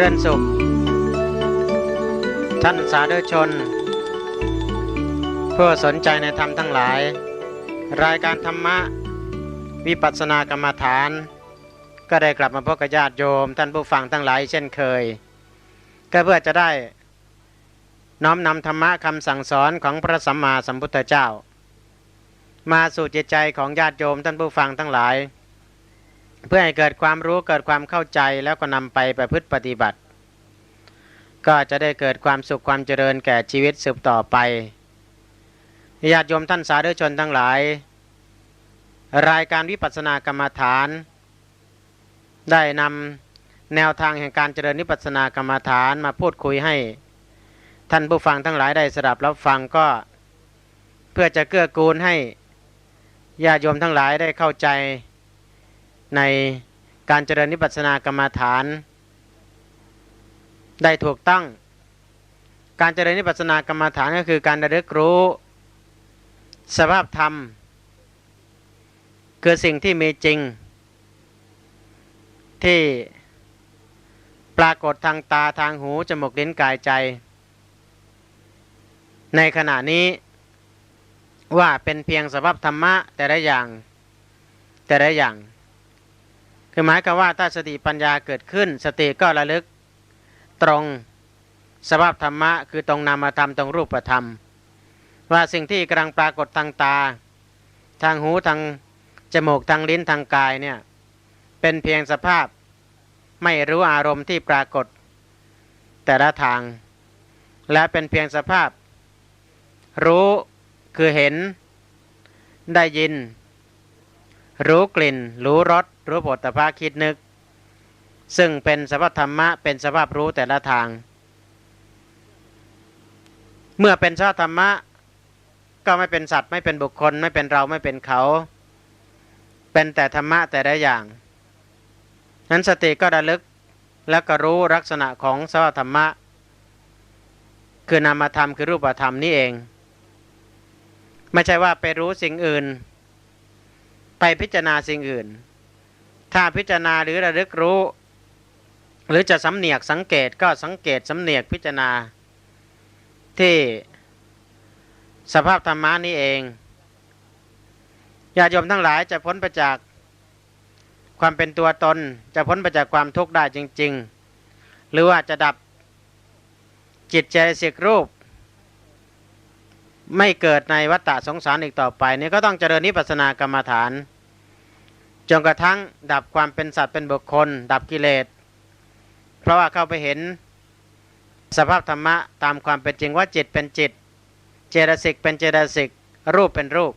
ริญสุข ท่านสาธุชน ผู้สนใจในธรรมทั้งหลาย รายการธรรมะ วิปัสสนากรรมฐาน ก็ได้กลับมาพบกับญาติโยม ท่านผู้ฟังทั้งหลายเช่นเคย ก็เพื่อจะได้น้อมนำธรรมะคำสั่งสอนของพระสัมมาสัมพุทธเจ้า มาสู่จิตใจของญาติโยมท่านผู้ฟังทั้งหลาย เพื่อให้เกิดความรู้เกิดความเข้าใจแล้วก็นำไปประพฤติปฏิบัติ ก็จะได้เกิดความสุขความเจริญแก่ชีวิตสืบต่อไปญาติโยมท่านสาธุชนทั้งหลาย รายการวิปัสสนากรรมฐาน ได้นำแนวทางแห่งการเจริญวิปัสสนากรรมฐานมาพูดคุยให้ ท่านผู้ฟังทั้งหลายได้สดับรับฟังก็ เพื่อจะเกื้อกูลให้ญาติโยมทั้งหลายได้เข้าใจ ในการเจริญนิพพานกรรมฐาน ได้ถูกต้อง การเจริญนิพพานกรรมฐานก็คือการระลึกรู้สภาพธรรม คือสิ่งที่มีจริง ที่ปรากฏทางตาทางหูจมูกลิ้นกายใจ ในขณะนี้ว่าเป็นเพียงสภาพธรรมะแต่ละอย่างแต่ละอย่าง คือหมายควาว่าถ้าสติปัญญาเกิดขึ้น สติก็ระลึกตรงสภาพธรรมะ คือตรงนามธรรมตรงรูปธรรม ว่าสิ่งที่กำลังปรากฏทางตา ทางหูทางจมูกทางลิ้นทางกายเนี่ยเป็นเพียงสภาพไม่รู้อารมณ์ที่ปรากฏ แต่ละทาง และเป็นเพียงสภาพ รู้คือเห็นได้ยิน รู้กลิ่น รู้รสรู้ผลตภาคิดนึก ซึ่งเป็นสภาพธรรมะ เป็นสภาพรู้แต่ละทาง เมื่อเป็นสภาพธรรมะ ก็ไม่เป็นสัตว์ไม่เป็นบุคคล ไม่เป็นเราไม่เป็นเขา เป็นแต่ธรรมะแต่ละอย่าง นั้นสติก็ระลึกแล้วก็รู้ลักษณะของสภาพธรรมะ คือนามธรรมคือรูปธรรมนี่เอง ไม่ใช่ว่าไปรู้สิ่งอื่น ไปพิจารณาสิ่งอื่น ถ้าพิจารณาหรือระลึกรู้ หรือจะสำเนียกสังเกตก็สังเกตสำเนียกพิจารณา ที่สภาพธรรมะนี่เองญาติโยมทั้งหลายจะพ้นไปจากความเป็นตัวตน จะพ้นไปจากความทุกข์ได้จริง ๆ หรือว่าจะดับจิตใจสิกรูป ไม่เกิดในวัฏฏะสงสารอีกต่อไปนี่ก็ต้องเจริญนิพพานกรรมฐาน จนกระทั่งดับความเป็นสัตว์เป็นบุคคล ดับกิเลส เพราะว่าเข้าไปเห็นสภาพธรรมะตามความเป็นจริงว่าจิตเป็นจิต เจตสิกเป็นเจตสิกรูปเป็นรูป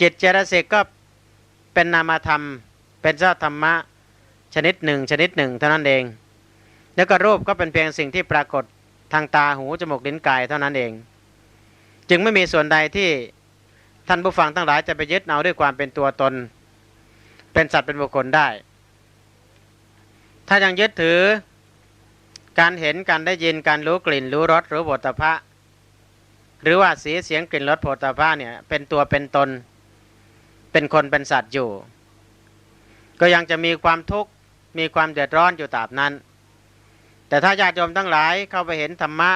จิตเจตสิกก็เป็นนามธรรม เป็นเจ้าธรรมะชนิดหนึ่งชนิดหนึ่งเท่านั้นเอง แล้วก็รูปก็เป็นเพียงสิ่งที่ปรากฏทางตาหูจมูกลิ้นกายเท่านั้นเอง จึงไม่มีส่วนใดที่ท่านผู้ฟังทั้งหลายจะไปยึดเอาด้วยความเป็นตัวตน เป็นสัตว์เป็นบุคคลได้ ถ้ายังยึดถือการเห็นการได้ยินการรู้กลิ่น รู้รสรู้บทพะหรือว่าสีเสียงกลิ่นรสโผฏฐะเนี่ยเป็นตัวเป็นตน เป็นคนเป็นสัตว์อยู่ ก็ยังจะมีความทุกข์มีความเดือดร้อนอยู่ตราบนั้น แต่ถ้าญาติโยมทั้งหลายเข้าไปเห็นธรรมะ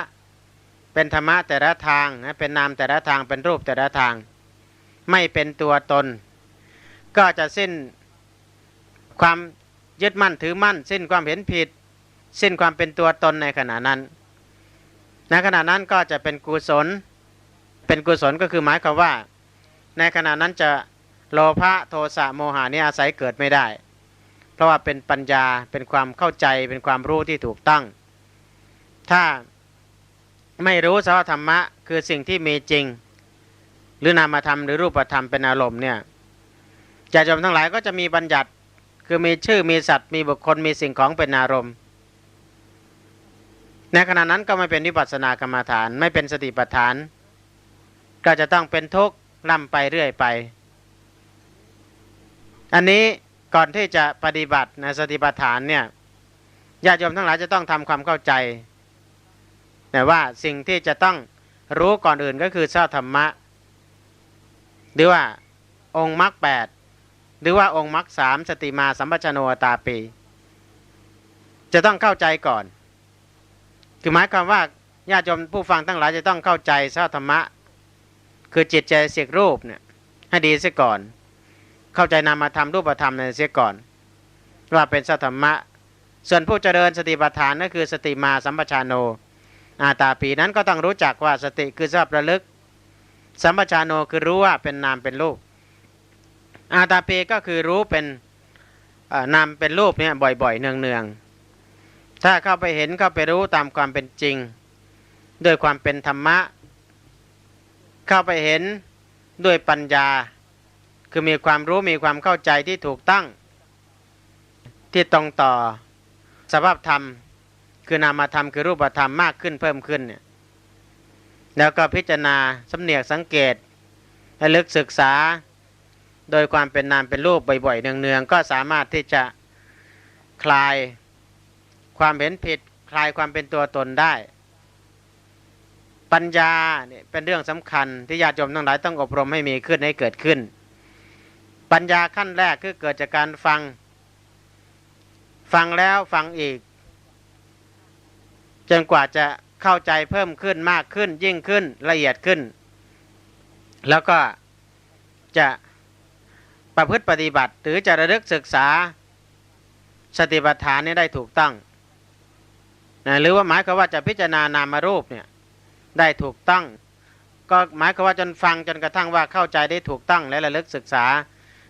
เป็นธรรมะแต่ละทางนะเป็นนามแต่ละทางเป็นรูปแต่ละทาง ไม่เป็นตัวตน ก็จะสิ้นความยึดมั่นถือมั่น สิ้นความเห็นผิด สิ้นความเป็นตัวตนในขณะนั้นในขณะนั้นก็จะเป็นกุศล เป็นกุศลก็คือหมายความว่า ในขณะนั้นจะโลภะโทสะโมหะนี่อาศัยเกิดไม่ได้ เพราะว่าเป็นปัญญาเป็นความเข้าใจเป็นความรู้ที่ถูกต้อง ถ้า ไม่รู้สภาวธรรมะคือสิ่งที่มีจริง หรือนามธรรมหรือรูปธรรมเป็นอารมณ์เนี่ยจะจมทั้งหลายก็จะมีบัญญัติคือมีชื่อมีสัตว์ มีบุคคลมีสิ่งของเป็นอารมณ์ ในขณะนั้นก็ไม่เป็นวิปัสสนากรรมฐาน ไม่เป็นสติปัฏฐาน ก็จะต้องเป็นทุกข์ล่ำไปเรื่อยไป อันนี้ก่อนที่จะปฏิบัติในสติปัฏฐานเนี่ยญาติโยมทั้งหลายจะต้องทำความเข้าใจ แต่ว่าสิ่งที่จะต้องรู้ก่อนอื่นก็คือเจ้าธรรมะ หรือว่าองค์มรรคแปดหรือว่าองค์มรรคสามสติมาสัมปชโนตาปี จะต้องเข้าใจก่อน คือหมายความว่าญาติโยมผู้ฟังทั้งหลายจะต้องเข้าใจสธรรมะ คือจิตใจเสียรูปเนี่ยให้ดีเสียก่อน เข้าใจนามธรรมรูปธรรมเนี่ยเสียก่อน ว่าเป็นสธรรมะ ส่วนผู้เจริญสติปัฏฐานนั่นคือสติมาสัมปชานโน อาตาปีนั้นก็ต้องรู้จักว่าสติคือทราบระลึก สัมปชานโนคือรู้ว่าเป็นนามเป็นรูป อาตาปีก็คือรู้เป็นนามเป็นรูปเนี่ยบ่อยๆ เนืองๆ ถ้าเข้าไปเห็นเข้าไปรู้ตามความเป็นจริง ด้วยความเป็นธรรมะ เข้าไปเห็นด้วยปัญญา คือมีความรู้มีความเข้าใจที่ถูกตั้ง ที่ตรงต่อสภาพธรรม คือนามธรรมคือรูปธรรมมากขึ้นเพิ่มขึ้นเนี่ยแล้วก็พิจารณาสำเนียกสังเกตและลึกศึกษา โดยความเป็นนามเป็นรูปบ่อยๆเนืองๆก็สามารถที่จะคลายความเห็นผิดคลายความเป็นตัวตนได้ ปัญญาเนี่ยเป็นเรื่องสำคัญที่ญาติโยมทั้งหลายต้องอบรมให้มีขึ้นให้เกิดขึ้น ปัญญาขั้นแรกคือเกิดจากการฟัง ฟังแล้วฟังอีก จนกว่าจะเข้าใจเพิ่มขึ้นมากขึ้นยิ่งขึ้นละเอียดขึ้น แล้วก็จะประพฤติปฏิบัติ หรือจะระลึกศึกษาสติปัฏฐานนี้ได้ถูกต้องนะหรือว่าหมายความว่าจะพิจารณานามารูปเนี่ยได้ถูกต้อง ก็หมายความว่าจนฟังจนกระทั่งว่าเข้าใจได้ถูกต้อง และระลึกศึกษา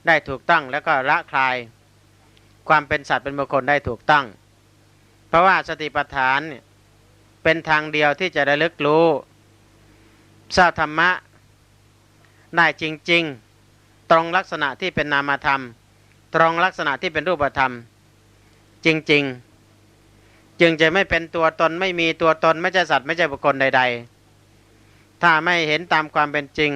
ได้ถูกต้องแล้วก็ละคลายความเป็นสัตว์เป็นบุคคลได้ถูกต้อง เพราะว่าสติปัฏฐานเนี่ย เป็นทางเดียวที่จะระลึกรู้ทราบธรรมะได้จริง ๆ ตรงลักษณะที่เป็นนามธรรม ตรงลักษณะที่เป็นรูปธรรม จริง ๆ จึงจะไม่เป็นตัวตนไม่มีตัวตนไม่ใช่สัตว์ไม่ใช่บุคคลใด ๆ ถ้าไม่เห็นตามความเป็นจริง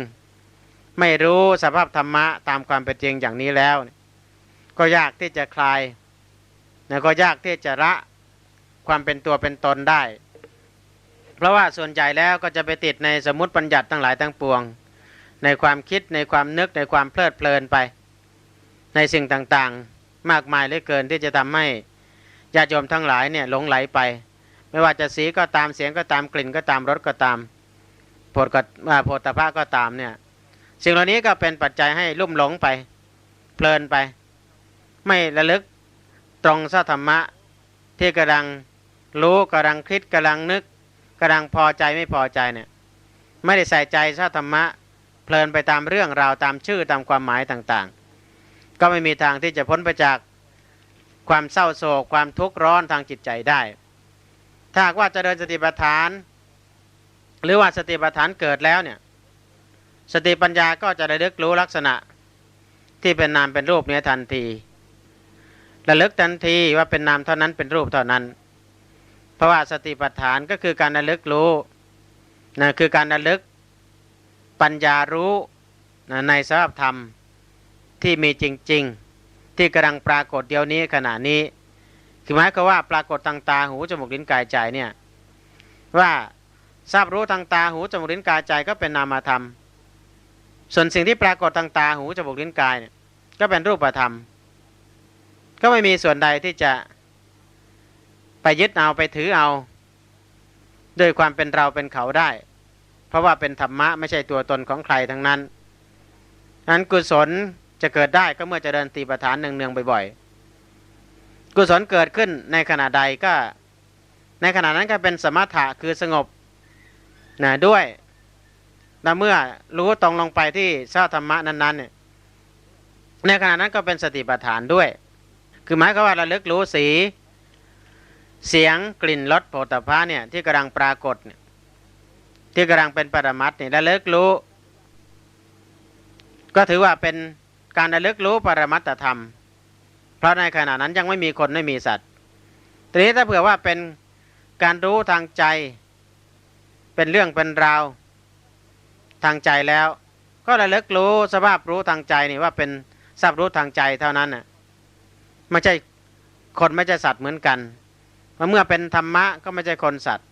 ไม่รู้สภาพธรรมะตามความเป็นจริงอย่างนี้แล้ว ก็ยากที่จะคลายแล้วก็ยากที่จะละความเป็นตัวเป็นตนได้ ราะว่าส่วนใหญ่แล้วก็จะไปติดในสมมติปัญญัติทั้งหลายทั้งปวง ในความคิดในความนึกในความเพลิดเพลินไป ในสิ่งต่างๆ มากมายเหลือเกินที่จะทำให้ญาติโยมทั้งหลายเนี่ยหลงไหลไป ไม่ว่าจะสีก็ตามเสียงก็ตามกลิ่นก็ตามรสก็ตามโผฏก็โผฏฐพะก็ตามเนี่ยสิ่งเหล่านี้ก็เป็นปัจจัยให้ลุ่มหลงไป เพลินไป ไม่ระลึกตรงสัธรรมะที่กำลังรู้กำลังคิดกำลังนึก กำลังพอใจไม่พอใจเนี่ยไม่ได้ใส่ใจสัธรรมะเพลินไปตามเรื่องราวตามชื่อตามความหมายต่างๆ ก็ไม่มีทางที่จะพ้นไปจากความเศร้าโศกความทุกข์ร้อนทางจิตใจได้ ถ้าว่าจะเดินสติปัฏฐาน หรือว่าสติปัฏฐานเกิดแล้วเนี่ยสติปัญญาก็จะระลึกรู้ลักษณะที่เป็นนามเป็นรูปเนี้ทันทีระลึกทันทีว่าเป็นนามเท่านั้นเป็นรูปเท่านั้น เพราะว่าสติปัฏฐานก็คือการระลึกรู้นะคือการระลึกปัญญารู้นะในสภาพธรรมที่มีจริง ๆ ที่กำลังปรากฏเดียวนี้ขณะนี้ คือหมายความว่าปรากฏทางตาหูจมูกลิ้นกายใจเนี่ยว่าทราบรู้ทางตาหูจมูกลิ้นกายใจก็เป็นนามธรรม ส่วนสิ่งที่ปรากฏทางตาหูจมูกลิ้นกายเนี่ยก็เป็นรูปธรรม ก็ไม่มีส่วนใดที่จะ ไปยึดเอาไปถือเอา ด้วยความเป็นเราเป็นเขาได้ เพราะว่าเป็นธรรมะไม่ใช่ตัวตนของใครทั้งนั้นนั้นกุศลจะเกิดได้ก็เมื่อจเจริญตีประฐานเนืองๆบ่อยๆ กุศลเกิดขึ้นในขณะใดก็ ในขณะนั้นก็เป็นสมถะคือสงบนะด้วยและเมื่อรู้ตรงลงไปที่ชาธรรมะนั้นๆเนี่ยในขณะนั้นก็เป็นสติปัฏฐานด้วย คือหมายความว่าระลึกรู้สี เสียงกลิ่นรสโผฏฐะเนี่ยที่กำลังปรากฏเนี่ยที่กำลังเป็นปรมัตเนี่ยระลึกรู้ ก็ถือว่าเป็นการระลึกรู้ปรมัตธรรม เพราะในขณะนั้นยังไม่มีคนไม่มีสัตว์ทีนี้ถ้าเผื่อว่าเป็นการรู้ทางใจ เป็นเรื่องเป็นราวทางใจแล้ว ก็ระลึกรู้สภาพรู้ทางใจนี่ว่าเป็นทราบรู้ทางใจเท่านั้นน่ะไม่ใช่คนไม่ใช่สัตว์เหมือนกัน เมื่อเป็นธรรมะก็ไม่ใช่คนสัตว์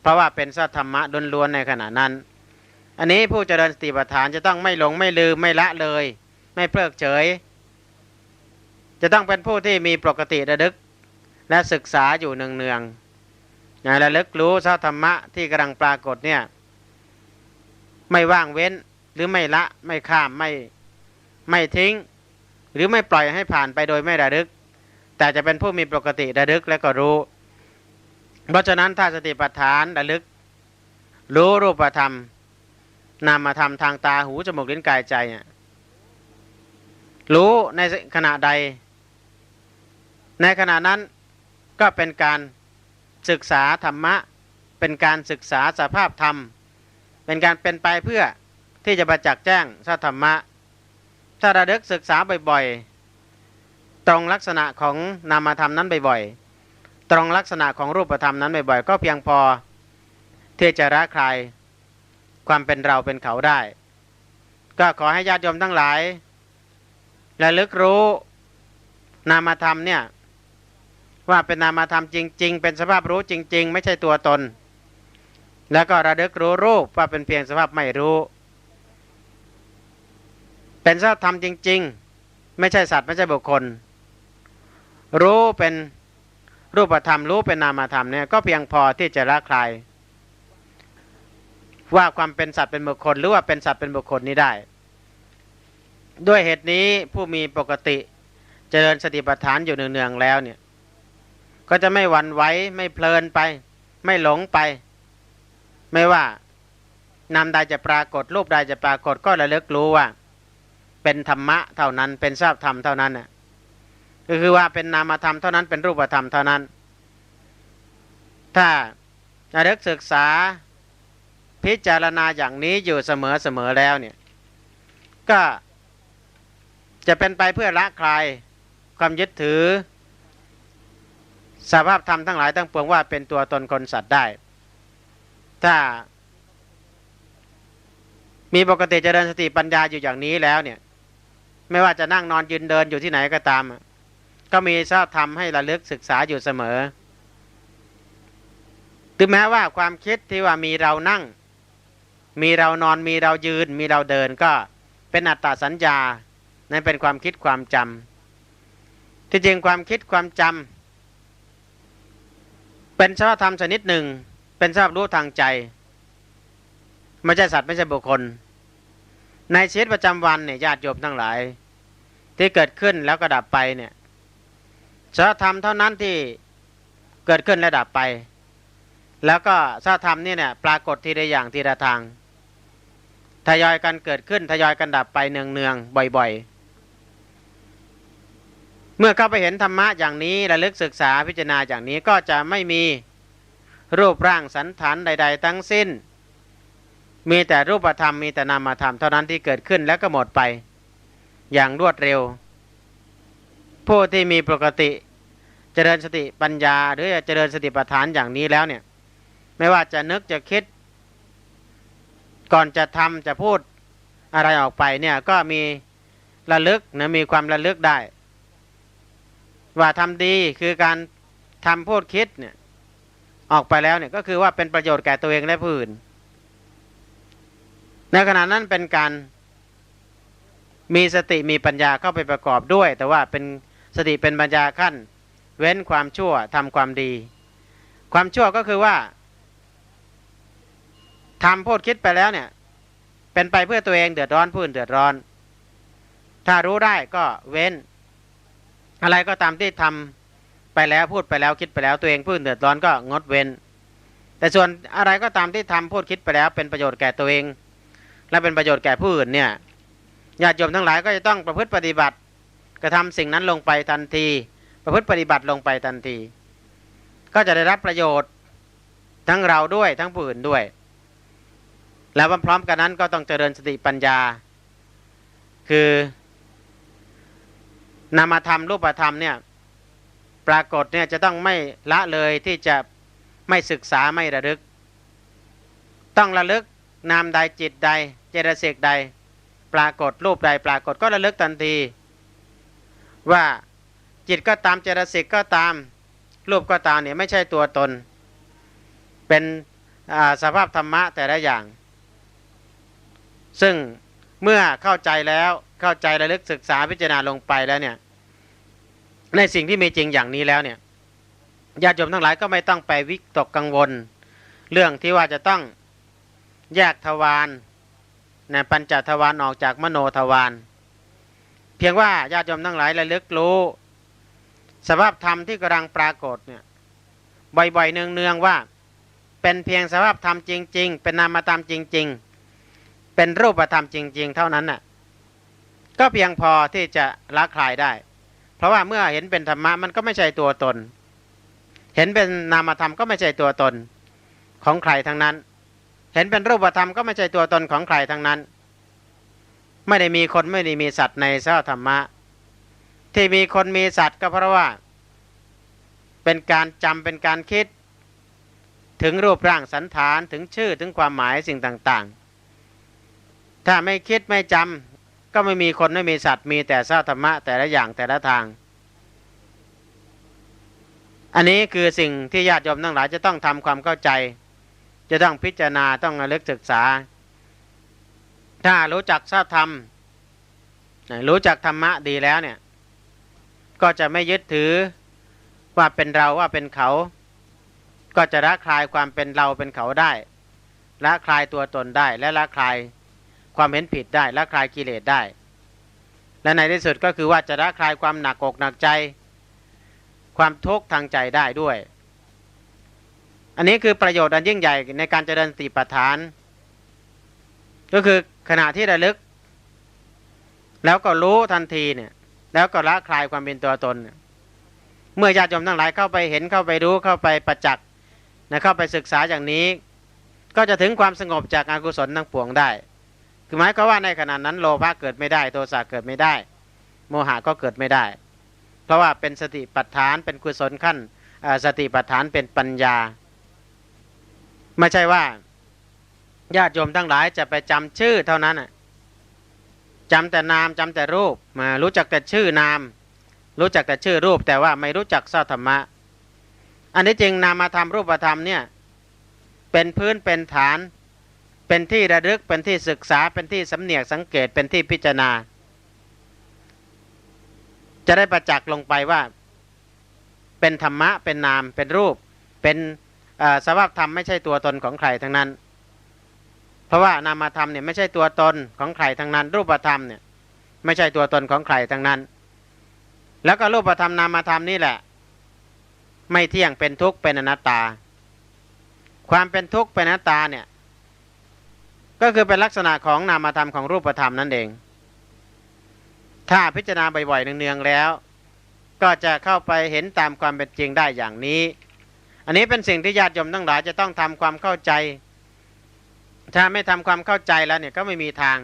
เพราะว่าเป็นสัตธรรมะล้วนในขณะนั้น อันนี้ผู้เจริญสติปัฏฐานจะต้องไม่หลงไม่ลืมไม่ละเลย ไม่เพิกเฉย จะต้องเป็นผู้ที่มีปกติระลึก และศึกษาอยู่เนืองๆนะระลึกรู้สธรรมะที่กำลังปรากฏเนี่ยไม่ว่างเว้นหรือไม่ละไม่ข้ามไม่ไม่ทิ้ง หรือไม่ปล่อยให้ผ่านไปโดยไม่ระลึก แต่จะเป็นผู้มีปกติระลึกและก็รู้ เพราะฉะนั้นถ้าสติปัฏฐานระลึก รู้รูปธรรม นามธรรมทางตาหูจมูกลิ้นกายใจ รู้ในขณะใด ในขณะนั้นก็เป็นการศึกษาธรรมะ เป็นการศึกษาสภาพธรรม เป็นการเป็นไปเพื่อที่จะประจักษ์แจ้งสัธรรมะ ถ้าระลึกศึกษาบ่อยๆ ตรงลักษณะของนามธรรมนั้นบ่อยๆตรงลักษณะของรูปธรรมนั้นบ่อยๆก็เพียงพอที่จะละคลายความเป็นเราเป็นเขาได้ ก็ขอให้ญาติโยมทั้งหลายระลึกรู้นามธรรมเนี่ยว่าเป็นนามธรรมจริง ๆ เป็นสภาพรู้จริง ๆ ไม่ใช่ตัวตน แล้วก็ระลึกรู้รูปว่าเป็นเพียงสภาพไม่รู้ เป็นสภาพธรรมจริง ๆ ไม่ใช่สัตว์ไม่ใช่บุคคล รู้เป็นรูปธรรมรู้เป็นนามธรรมเนี่ยก็เพียงพอที่จะละคลายว่าความเป็นสัตว์เป็นบุคคลหรือว่าเป็นสัตว์เป็นบุคคลนี้ได้ ด้วยเหตุนี้ผู้มีปกติเจริญสติปัฏฐานอยู่เนืองๆแล้วเนี่ย ก็จะไม่หวั่นไหวไม่เพลินไป ไม่หลงไป ไม่ว่านามใดจะปรากฏรูปใดจะปรากฏก็ระลึกรู้ว่า เป็นธรรมะเท่านั้นเป็นทราบธรรมเท่านั้นน่ะ ก็คือว่าเป็นนามธรรมเท่านั้นเป็นรูปธรรมเท่านั้น ถ้าระลึกศึกษาพิจารณาอย่างนี้อยู่เสมอเสมอแล้วเนี่ยก็จะเป็นไปเพื่อละคลายความยึดถือ สภาพธรรมทั้งหลายทั้งปวงว่าเป็นตัวตนคนสัตว์ได้ ถ้า มีปกติเจริญสติปัญญาอยู่อย่างนี้แล้วเนี่ย ไม่ว่าจะนั่งนอนยืนเดินอยู่ที่ไหนก็ตาม ก็มีสภาพธรรมให้ระลึกศึกษาอยู่เสมอ ถึงแม้ว่าความคิดที่ว่ามีเรานั่ง มีเรานอนมีเรายืน มีเราเดินก็เป็นอัตตาสัญญา นั่นเป็นความคิดความจำ ที่จริงความคิดความจำ เป็นสภาพธรรมชนิดหนึ่ง เป็นสภาพรู้ทางใจ ไม่ใช่สัตว์ไม่ใช่บุคคล ในชีวิตประจำวันเนี่ยญาติโยมทั้งหลาย ที่เกิดขึ้นแล้วก็ดับไปเนี่ย สภาพธรรมเท่านั้นที่เกิดขึ้นและดับไป แล้วก็สภาพธรรมนี่เนี่ยปรากฏทีละอย่างทีละทางทยอยกันเกิดขึ้นทยอยกันดับไปเนืองๆบ่อยๆ เมื่อเข้าไปเห็นธรรมะอย่างนี้ระลึกศึกษาพิจารณาอย่างนี้ก็จะไม่มีรูปร่างสันฐานใด ๆ ทั้งสิ้น มีแต่รูปธรรมมีแต่นามธรรมเท่านั้นที่เกิดขึ้นแล้วก็หมดไป อย่างรวดเร็ว ผู้ที่มีปกติ จริญสติปัญญา หรือเจริญสติปัฏฐานอย่างนี้แล้วเนี่ย ไม่ว่าจะนึกจะคิด ก่อนจะทำจะพูดอะไรออกไปเนี่ยก็มีระลึกนะมีความระลึกได้ ว่าทำดีคือการทำพูดคิดเนี่ยออกไปแล้วเนี่ยก็คือว่าเป็นประโยชน์แก่ตัวเองและผู้อื่นในขณะนั้นเป็นการมีสติมีปัญญาเข้าไปประกอบด้วย แต่ว่าเป็นสติเป็นปัญญาขั้น เว้นความชั่วทำความดี ความชั่วก็คือว่าทำพูดคิดไปแล้วเนี่ย เป็นไปเพื่อตัวเองเดือดร้อนผู้อื่นเดือดร้อน ถ้ารู้ได้ก็เว้น อะไรก็ตามที่ทำไปแล้วพูดไปแล้วคิดไปแล้วตัวเองพูดเดือดร้อนก็งดเว้น แต่ส่วนอะไรก็ตามที่ทำพูดคิดไปแล้ว เป็นประโยชน์แก่ตัวเอง และเป็นประโยชน์แก่ผู้อื่นเนี่ยญาติโยมทั้งหลายก็จะต้องประพฤติปฏิบัติ กระทำสิ่งนั้นลงไปทันที ประพฤติปฏิบัติลงไปทันที ก็จะได้รับประโยชน์ทั้งเราด้วยทั้งผู้อื่นด้วย แล้วพร้อมกันนั้นก็ต้องเจริญสติปัญญา คือนามธรรมรูปธรรมเนี่ยปรากฏเนี่ยจะต้องไม่ละเลยที่จะไม่ศึกษาไม่ระลึก ต้องระลึกนามใดจิตใด เจตสิกใด ปรากฏรูปใดปรากฏก็ระลึกทันที ว่า จิตก็ตามเจตสิกก็ตามรูปก็ตามเนี่ยไม่ใช่ตัวตน เป็นสภาพธรรมะแต่ละอย่าง ซึ่งเมื่อเข้าใจแล้วเข้าใจระลึกศึกษาพิจารณาลงไปแล้วเนี่ยในสิ่งที่มีจริงอย่างนี้แล้วเนี่ยญาติโยมทั้งหลายก็ไม่ต้องไปวิตกกังวล เรื่องที่ว่าจะต้องแยกทวารในปัญจทวารออกจากมโนทวารเพียงว่าญาติโยมทั้งหลายระลึกรู้ สภาพธรรมที่กำลังปรากฏเนี่ยบ่อยๆเนืองๆว่า เป็นเพียงสภาพธรรมจริง ๆ เป็นนามธรรมจริง ๆ เป็นรูปธรรมจริง ๆ เท่านั้นน่ะก็เพียงพอที่จะละคลายได้ เพราะว่าเมื่อเห็นเป็นธรรมะมันก็ไม่ใช่ตัวตน เห็นเป็นนามธรรมก็ไม่ใช่ตัวตนของใครทั้งนั้น เห็นเป็นรูปธรรมก็ไม่ใช่ตัวตนของใครทั้งนั้น ไม่ได้มีคนไม่ได้มีสัตว์ในสภธรรมะ ที่มีคนมีสัตว์ก็เพราะว่า เป็นการจำเป็นการคิด ถึงรูปร่างสันฐานถึงชื่อถึงความหมายสิ่งต่าง ๆ ถ้าไม่คิดไม่จำก็ไม่มีคนไม่มีสัตว์ มีแต่สภธรรมะแต่ละอย่างแต่ละทาง อันนี้คือสิ่งที่ญาติโยมทั้งหลายจะต้องทำความเข้าใจ จะต้องพิจารณาต้องระลึกศึกษา ถ้ารู้จักทราบธรรมรู้จักธรรมะดีแล้วเนี่ย ก็จะไม่ยึดถือว่าเป็นเราว่าเป็นเขา ก็จะละคลายความเป็นเราเป็นเขาได้ละคลายตัวตนได้ และละคลายความเห็นผิดได้ละคลายกิเลสได้ และในที่สุดก็คือว่าจะละคลายความหนักอกหนักใจ ความทุกข์ทางใจได้ด้วย อันนี้คือประโยชน์อันยิ่งใหญ่ในการเจริญสติปัฏฐาน ก็คือขณะที่ระลึก แล้วก็รู้ทันทีเนี่ย แล้วก็ละคลายความเป็นตัวตน เมื่อญาติโยมทั้งหลายเข้าไปเห็นเข้าไปรู้เข้าไปประจักษ์นะเข้าไปศึกษาอย่างนี้ ก็จะถึงความสงบจากอากุศลทั้งปวงได้ คือหมายความว่าในขณะนั้นโลภะเกิดไม่ได้ โทสะเกิดไม่ได้ โมหะก็เกิดไม่ได้ เพราะว่าเป็นสติปัฏฐานเป็นกุศลขั้นสติปัฏฐานเป็นปัญญาไม่ใช่ว่าญาติโยมทั้งหลายจะไปจำชื่อเท่านั้น จำแต่นามจำแต่รูปมารู้จักแต่ชื่อนาม รู้จักแต่ชื่อรูปแต่ว่าไม่รู้จักสัธรรมะ อันนี้จริงนามธรรมรูปธรรมเนี่ยเป็นพื้นเป็นฐาน เป็นที่ระลึกเป็นที่ศึกษาเป็นที่สำเนียกสังเกตเป็นที่พิจารณา จะได้ประจักษ์ลงไปว่า เป็นธรรมะเป็นนามเป็นรูป เป็นสภาพธรรมไม่ใช่ตัวตนของใครทั้งนั้น เพราะว่านามธรรมเนี่ยไม่ใช่ตัวตนของใครทั้งนั้น รูปธรรมเนี่ยไม่ใช่ตัวตนของใครทั้งนั้น แล้วก็รูปธรรมนามธรรมนี่แหละ ไม่เที่ยงเป็นทุกข์เป็นอนัตตา ความเป็นทุกข์เป็นอนัตตาเนี่ยก็คือเป็นลักษณะของนามธรรมของรูปธรรมนั่นเอง ถ้าพิจารณาบ่อยๆเนืองๆแล้ว ก็จะเข้าไปเห็นตามความเป็นจริงได้อย่างนี้ อันนี้เป็นสิ่งที่ญาติโยมทั้งหลายจะต้องทำความเข้าใจ ถ้าไม่ทำความเข้าใจแล้วเนี่ยก็ไม่มีทาง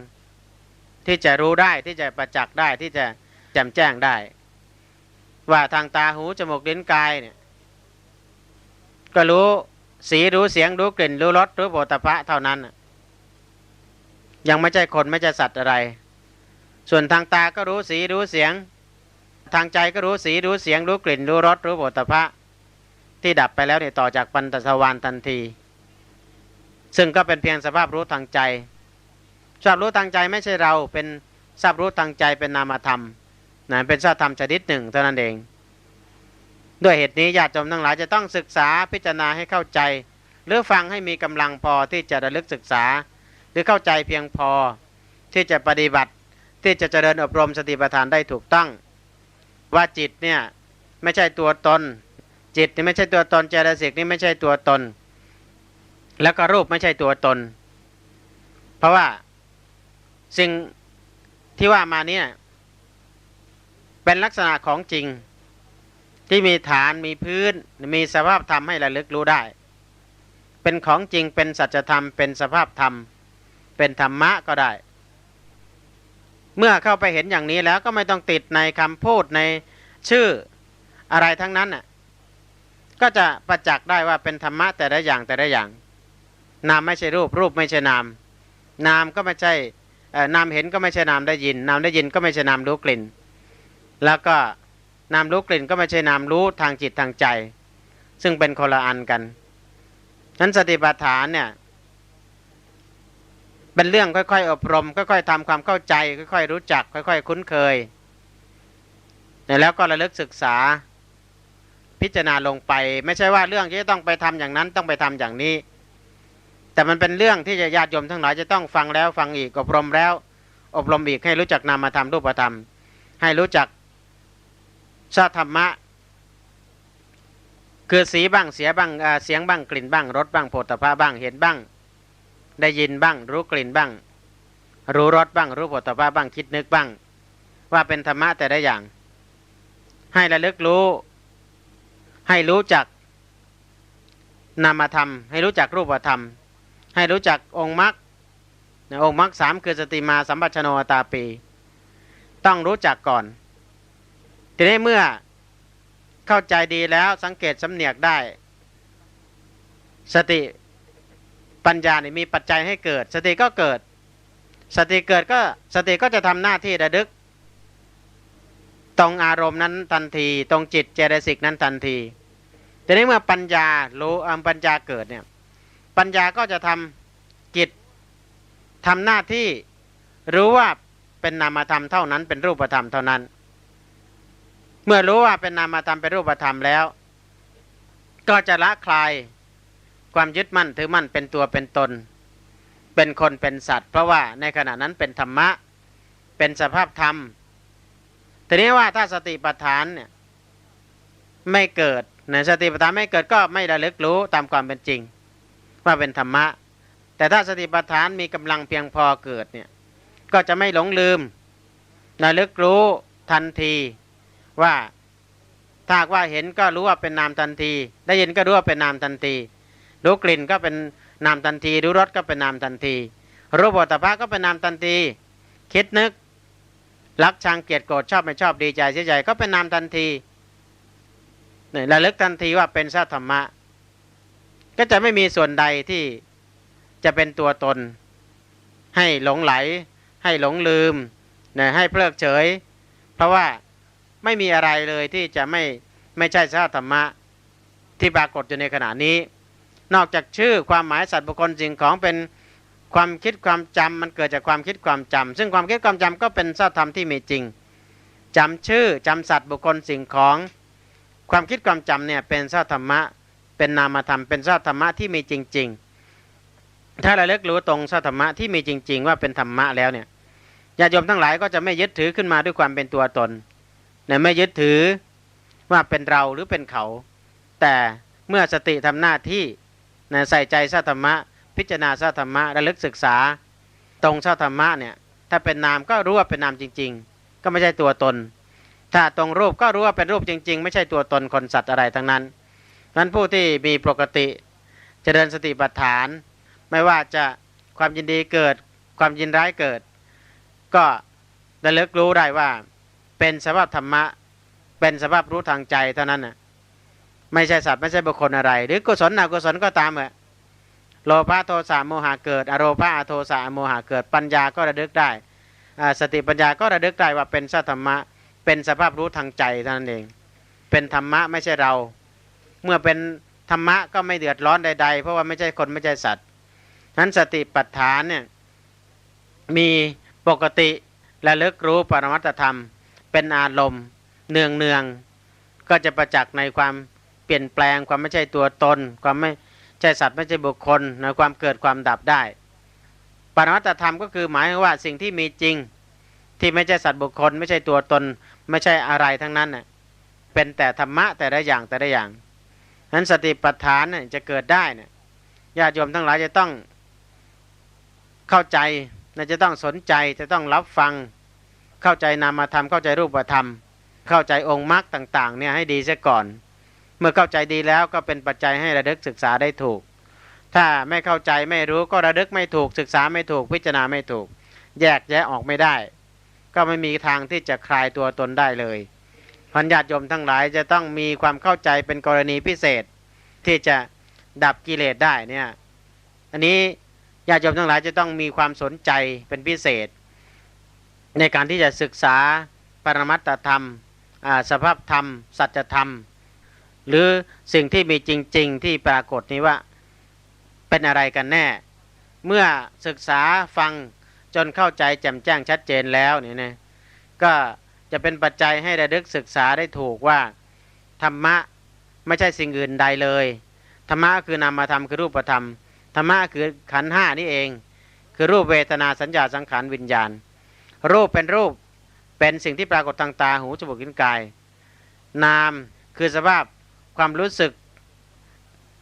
ที่จะรู้ได้ที่จะประจักษ์ได้ที่จะแจ่มแจ้งได้ ว่าทางตาหูจมูกลิ้นกายเนี่ยก็รู้สีรู้เสียงรู้กลิ่น รู้รสรู้โผฏฐะเท่านั้น ยังไม่ใช่คนไม่ใช่สัตว์อะไร ส่วนทางตาก็รู้สีรู้เสียง ทางใจก็รู้สีรู้เสียง รู้กลิ่น รู้รสรู้โผฏฐะที่ดับไปแล้วเนี่ยต่อจากปัญตสวานทันที ซึ่งก็เป็นเพียงสภาพรู้ทางใจสภาพรู้ทางใจไม่ใช่เราเป็นทราบรู้ทางใจเป็นนามธรรมนะเป็นสภาพธรรมชนิดหนึ่งเท่านั้นเอง ด้วยเหตุนี้ญาติโยมทั้งหลายจะต้องศึกษาพิจารณาให้เข้าใจ หรือฟังให้มีกำลังพอที่จะระลึกศึกษา หรือเข้าใจเพียงพอที่จะปฏิบัติที่จะเจริญอบรมสติปัฏฐานได้ถูกต้อง ว่าจิตเนี่ยไม่ใช่ตัวตน จิตนี่ไม่ใช่ตัวตนเจตสิกนี่ไม่ใช่ตัวตน แล้วก็รูปไม่ใช่ตัวตน เพราะว่าสิ่งที่ว่ามาเนี่ย เป็นลักษณะของจริง ที่มีฐานมีพื้น มีสภาพธรรมให้ระลึกรู้ได้ เป็นของจริงเป็นสัจธรรม เป็นสภาพธรรม เป็นธรรมะก็ได้ เมื่อเข้าไปเห็นอย่างนี้แล้วก็ไม่ต้องติดในคำพูดในชื่ออะไรทั้งนั้นน่ะก็จะประจักษ์ได้ว่าเป็นธรรมะแต่ละอย่างแต่ละอย่าง นามไม่ใช่รูป รูปไม่ใช่นาม นามก็ไม่ใช่นามเห็นก็ไม่ใช่นามได้ยิน นามได้ยินก็ไม่ใช่นามรู้กลิ่น แล้วก็นามรู้กลิ่นก็ไม่ใช่นามรู้ทางจิตทางใจ ซึ่งเป็นคนละอันกันนั้นสติปัฏฐานเนี่ยเป็นเรื่องค่อย ๆ อบรม ค่อย ๆทำความเข้าใจ ค่อย ๆ รู้จัก ค่อย ๆ คุ้นเคย แล้วก็ระลึกศึกษาพิจารณาลงไป ไม่ใช่ว่าเรื่องที่ต้องไปทำอย่างนั้นต้องไปทำอย่างนี้ แต่มันเป็นเรื่องที่จะญาติโยมทั้งหลายจะต้องฟังแล้วฟังอีกอบรมแล้ว อบรมอีกให้รู้จักนามธรรมรูปธรรม ให้รู้จักสธรรมะ คือสีบ้างเสียบ้างเสียงบ้างกลิ่นบ้างรสบ้างโผฏฐพะบ้างเห็นบ้าง ได้ยินบ้าง รู้กลิ่นบ้าง รู้รสบ้าง รู้โผฏฐพะบ้างคิดนึกบ้าง ว่าเป็นธรรมะแต่ละอย่าง ให้ระลึกรู้ ให้รู้จักนามธรรม ให้รู้จักรูปธรรม ให้รู้จักองค์มรรคนองค์มรรคสามคือสติมาสัมปชโนตาปี ต้องรู้จักก่อน ทีนี้เมื่อเข้าใจดีแล้วสังเกตสำเนียกได้ สติปัญญาเนี่ยมีปัจจัยให้เกิด สติก็เกิด สติเกิดก็สติก็จะทำหน้าที่ระลึก ตรงอารมณ์นั้นทันที ตรงจิตเจตสิกนั้นทันที ทีนี้เมื่อปัญญารู้อปัญญาเกิดเนี่ย ปัญญาก็จะทำจิตทำหน้าที่รู้ว่าเป็นนามธรรมเท่านั้น เป็นรูปธรรมเท่านั้น เมื่อรู้ว่าเป็นนามธรรมเป็นรูปธรรมแล้ว ก็จะละคลายความยึดมั่นถือมั่นเป็นตัวเป็นตน เป็นคนเป็นสัตว์ เพราะว่าในขณะนั้นเป็นธรรมะเป็นสภาพธรรมทีนี้ว่าถ้าสติปัฏฐานเนี่ยไม่เกิดในสติปัฏฐานไม่เกิดก็ไม่ระลึกรู้ตามความเป็นจริง ว่าเป็นธรรมะ แต่ถ้าสติปัฏฐานมีกำลังเพียงพอเกิดเนี่ยก็จะไม่หลงลืมระลึกรู้ทันทีว่าถ้าว่าเห็นก็รู้ว่าเป็นนามทันที ได้ยินก็รู้ว่าเป็นนามทันที รู้กลิ่นก็เป็นนามทันที รู้รสก็เป็นนามทันที รู้บทภะก็เป็นนามทันที คิดนึกรักชังเกลียดโกรธชอบไม่ชอบดีใจเสียใจก็เป็นนามทันทีเนี่ยระลึกทันทีว่าเป็นสัทธรรมะ ก็จะไม่มีส่วนใดที่จะเป็นตัวตน ให้หลงไหล ให้หลงลืมนะให้เพลิกเฉย เพราะว่าไม่มีอะไรเลยที่จะไม่ไม่ใช่สัทธรรมะที่ปรากฏอยู่ในขณะนี้ นอกจากชื่อความหมายสัตว์บุคคลสิ่งของเป็นความคิดความจำมันเกิดจากความคิดความจำซึ่งความคิดความจำก็เป็นสัทธรรมที่มีจริงจำชื่อจำสัตว์บุคคลสิ่งของ ความคิดความจำเนี่ยเป็นสัทธรรมะ เป็นนามธรรมเป็นสัทธรรมะที่มีจริง ๆ ถ้าเราเลิกรู้ตรงสัทธรรมะที่มีจริง ๆ ว่าเป็นธรรมะแล้วเนี่ยญาติโยมทั้งหลายก็จะไม่ยึดถือขึ้นมาด้วยความเป็นตัวตนเนี่ยไม่ยึดถือว่าเป็นเราหรือเป็นเขา แต่เมื่อสติทำหน้าที่นะใส่ใจสัทธรรมะ พิจารณาสัทธรรมะระลึกศึกษา ตรงสัทธรรมะเนี่ยถ้าเป็นนามก็รู้ว่าเป็นนามจริง ๆ ก็ไม่ใช่ตัวตน ถ้าตรงรูปก็รู้ว่าเป็นรูปจริง ๆ ไม่ใช่ตัวตนคนสัตว์อะไรทั้งนั้น นั้นผู้ที่มีปกติจเจริญสติปัฏฐาน ไม่ว่าจะความยินดีเกิดความยินร้ายเกิด ก็ระลึกรู้ได้ว่า เป็นสภาพธรรมะ เป็นสภาพรู้ทางใจเท่านั้นน่ะไม่ใช่สัตว์ไม่ใช่บุคคลอะไร หรือกุศลอกุศลก็ตามเออโลภะโทสะโมหะเกิด อโรภะอโทสะโมหะเกิดปัญญาก็ระลึกได้ สติปัญญาก็ระลึกได้ว่าเป็นสัทธรรมะ เป็นสภาพรู้ทางใจเท่านั้นเอง เป็นธรรมะไม่ใช่เรา เมื่อเป็นธรรมะก็ไม่เดือดร้อนใด ๆ เพราะว่าไม่ใช่คนไม่ใช่สัตว์นั้นสติปัฏฐานเนี่ยมีปกติและลึกรู้ปรมัตธรรม เป็นอารมณ์เนืองเนืองก็จะประจักษ์ในความเปลี่ยนแปลงความไม่ใช่ตัวตน ความไม่ใช่สัตว์ไม่ใช่บุคคลในความเกิดความดับได้ ปรมัตธรรมก็คือหมายว่าสิ่งที่มีจริงที่ไม่ใช่สัตว์บุคคล ไม่ใช่ตัวตน ไม่ใช่อะไรทั้งนั้นเน่ยเป็นแต่ธรรมะแต่ละอย่างแต่ละอย่าง นั้นสติปัฏฐานเนี่ยจะเกิดได้เนี่ยญาติโยมทั้งหลายจะต้องเข้าใจจะต้องสนใจจะต้องรับฟังเข้าใจนามธรรมเข้าใจรูปธรรม เข้าใจองค์มรรคต่างๆเนี่ยให้ดีเสียก่อน เมื่อเข้าใจดีแล้วก็เป็นปัจจัยให้ระลึกศึกษาได้ถูก ถ้าไม่เข้าใจไม่รู้ก็ระลึกไม่ถูกศึกษาไม่ถูกพิจารณาไม่ถูก แยกแยะออกไม่ได้ ก็ไม่มีทางที่จะคลายตัวตนได้เลย พันญาติโยมทั้งหลายจะต้องมีความเข้าใจเป็นกรณีพิเศษ ที่จะดับกิเลสได้เนี่ยอันนี้ญาติโยมทั้งหลายจะต้องมีความสนใจเป็นพิเศษ ในการที่จะศึกษาปรมัตธรรมสภาพธรรม สัจธรรม หรือสิ่งที่มีจริง ๆ ที่ปรากฏนี้ว่าเป็นอะไรกันแน่ เมื่อศึกษาฟังจนเข้าใจแจ่มแจ้งชัดเจนแล้วเนี่ยนะก็ จะเป็นปัจจัยให้ระลึกศึกษาได้ถูกว่า ธรรมะไม่ใช่สิ่งอื่นใดเลย ธรรมะคือนามธรรมคือรูปธรรม ธรรมะคือขันห้านี่เอง คือรูปเวทนาสัญญาสังขารวิญญาณ รูปเป็นรูปเป็นสิ่งที่ปรากฏทางตาหูจมูกลิ้นกาย นามคือสภาพความรู้สึก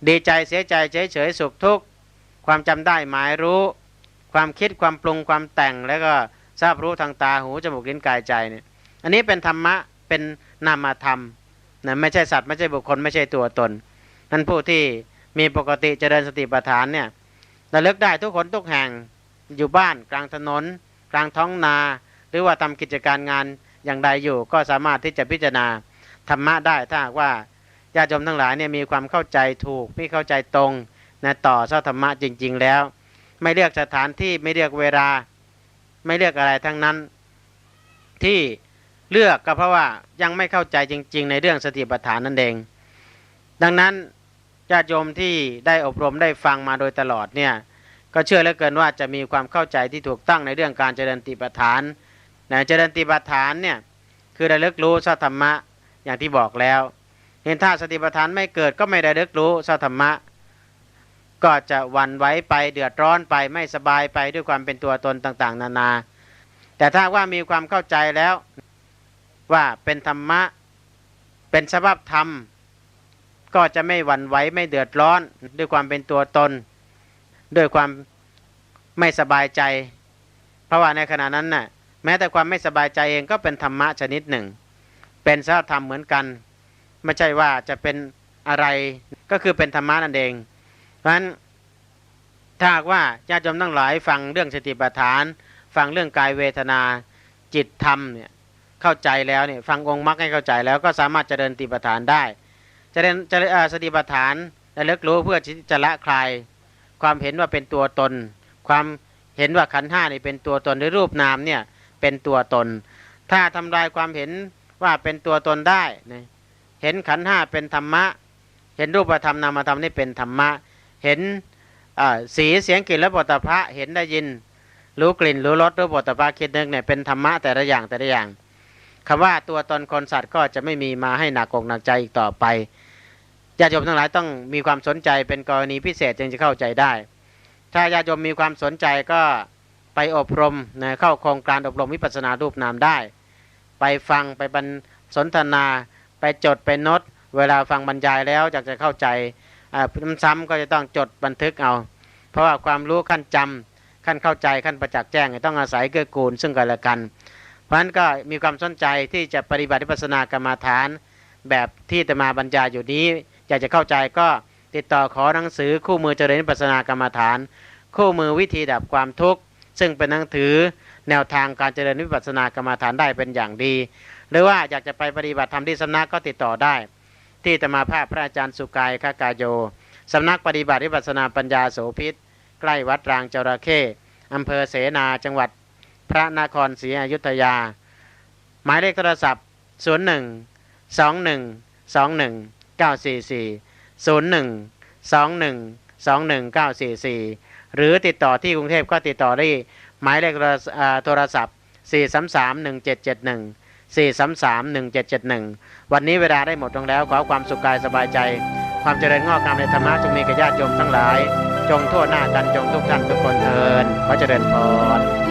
ดีใจเสียใจเฉยเฉยสุขทุกข์ความจำได้หมายรู้ ความคิดความปรุงความแต่งแล้วก็ทราบรู้ทางตาหูจมูกลิ้นกายใจเนี่ย อันนี้เป็นธรรมะเป็นนามธรรมนะไม่ใช่สัตว์ไม่ใช่บุคคลไม่ใช่ตัวตนนั่นผู้ที่มีปกติเจริญสติปัฏฐานเนี่ยระลึกได้ทุกคนทุกแห่งอยู่บ้านกลางถนน กลางท้องนา หรือว่าทำกิจการงานอย่างใดอยู่ ก็สามารถที่จะพิจารณาธรรมะได้ถ้าว่าญาติโยมทั้งหลายเนี่ยมีความเข้าใจถูกพี่เข้าใจตรงนะต่อเจ้าธรรมะจริง ๆ แล้ว ไม่เลือกสถานที่ไม่เลือกเวลา ไม่เลือกอะไรทั้งนั้นที่ เลือกก็เพราะว่ายังไม่เข้าใจจริง ๆ ในเรื่องสติปัฏฐานนั่นเอง ดังนั้นญาติโยมที่ได้อบรมได้ฟังมาโดยตลอดเนี่ยก็เชื่อเหลือเกินว่าจะมีความเข้าใจที่ถูกต้องในเรื่องการเจริญสติปัฏฐานนะเจริญสติปัฏฐานเนี่ยคือระลึกรู้สัธรรมะอย่างที่บอกแล้ว เห็นถ้าสติปัฏฐานไม่เกิดก็ไม่ได้ระลึกรู้สัธรรมะ ก็จะวันไหวไปเดือดร้อนไปไม่สบายไปด้วยความเป็นตัวตนต่าง ๆ นานา แต่ถ้าว่ามีความเข้าใจแล้ว ว่าเป็นธรรมะ เป็นสภาพธรรม ก็จะไม่หวั่นไหวไม่เดือดร้อน ด้วยความเป็นตัวตน ด้วยความไม่สบายใจ เพราะว่าในขณะนั้นน่ะแม้แต่ความไม่สบายใจเองก็เป็นธรรมะชนิดหนึ่ง เป็นสภาพธรรมเหมือนกัน ไม่ใช่ว่าจะเป็นอะไรก็คือเป็นธรรมะนั่นเอง เพราะฉะนั้นถ้าหากว่าญาติโยมทั้งหลายฟังเรื่องสติปัฏฐาน ฟังเรื่องกายเวทนาจิตธรรมเนี่ย เข้าใจแล้วเนี่ยฟังองค์มรรคให้เข้าใจแล้วก็สามารถจะเดินติปัฏฐานได้จะเดินจะเอ่อสติปัฏฐานและเลิกรู้เพื่อจะละคลาย ความเห็นว่าเป็นตัวตน ความเห็นว่าขันห้านี่เป็นตัวตนหรือรูปนามเนี่ยเป็นตัวตน ถ้าทำลายความเห็นว่าเป็นตัวตนได้นะเห็นขันห้าเป็นธรรมะ เห็นรูปธรรมนามธรรมนี่เป็นธรรมะ เห็นอ่าสีเสียงกลิ่นและบทพะเห็นได้ยิน รู้กลิ่นรู้รสรู้บทพะคิดนึกเนี่ยเป็นธรรมะแต่ละอย่างแต่ละอย่าง คำว่าตัวตนคนสัตว์ก็จะไม่มีมาให้หนักอกหนักใจอีกต่อไปญาติโยมทั้งหลายต้องมีความสนใจเป็นกรณีพิเศษจึงจะเข้าใจได้ ถ้าญาติโยมมีความสนใจก็ไปอบรมนะเข้าโครงการอบรมวิปัสสนารูปนามได้ ไปฟังไปบรรสนทนา ไปจดไปโน้ตเวลาฟังบรรยายแล้วอยากจะเข้าใจอ่าซ้ำๆก็จะต้องจดบันทึกเอา เพราะว่าความรู้ขั้นจำขั้นเข้าใจขั้นประจักษ์แจ้งต้องอาศัยเกื้อกูลซึ่งกันและกัน ราะฉะนั้นก็มีความสนใจที่จะปฏิบัติวิปัสสนากรรมาฐาน แบบที่จะมาบรรยายอยู่นี้ อยากจะเข้าใจก็ติดต่อขอหนังสือคู่มือเจริญวิปัสสนากรรมาฐาน คู่มือวิธีดับความทุกข์ ซึ่งเป็นหนังถือแนวทางการเจริญวิปัสสนากรรมาฐานได้เป็นอย่างดี หรือว่าอยากจะไปปฏิบัติธรรมที่สำนักก็ติดต่อได้ ที่ตมาภาพพระอาจารย์สุกายคากาโยสำนักปฏิบัติวิปัสสนาปัญญาโสพิษ ใกล้วัดรางจระเข้อำเภอเสนาจังหวัด พระนครศรีอยุธยา หมายเลขโทรศัพท์ 01 21 21 944 01 21 21 944 หรือติดต่อที่กรุงเทพก็ติดต่อได้หมายเลขโทรศัพท์ 433 1771 433 1771 วันนี้เวลาได้หมดลงแล้ว ขอความสุขกายสบายใจ ความเจริญงอกงามในธรรมะจงมีแก่ญาติโยมทั้งหลาย จงทั่วหน้ากันจงทุกท่านทุกคนเทินขอเจริญพร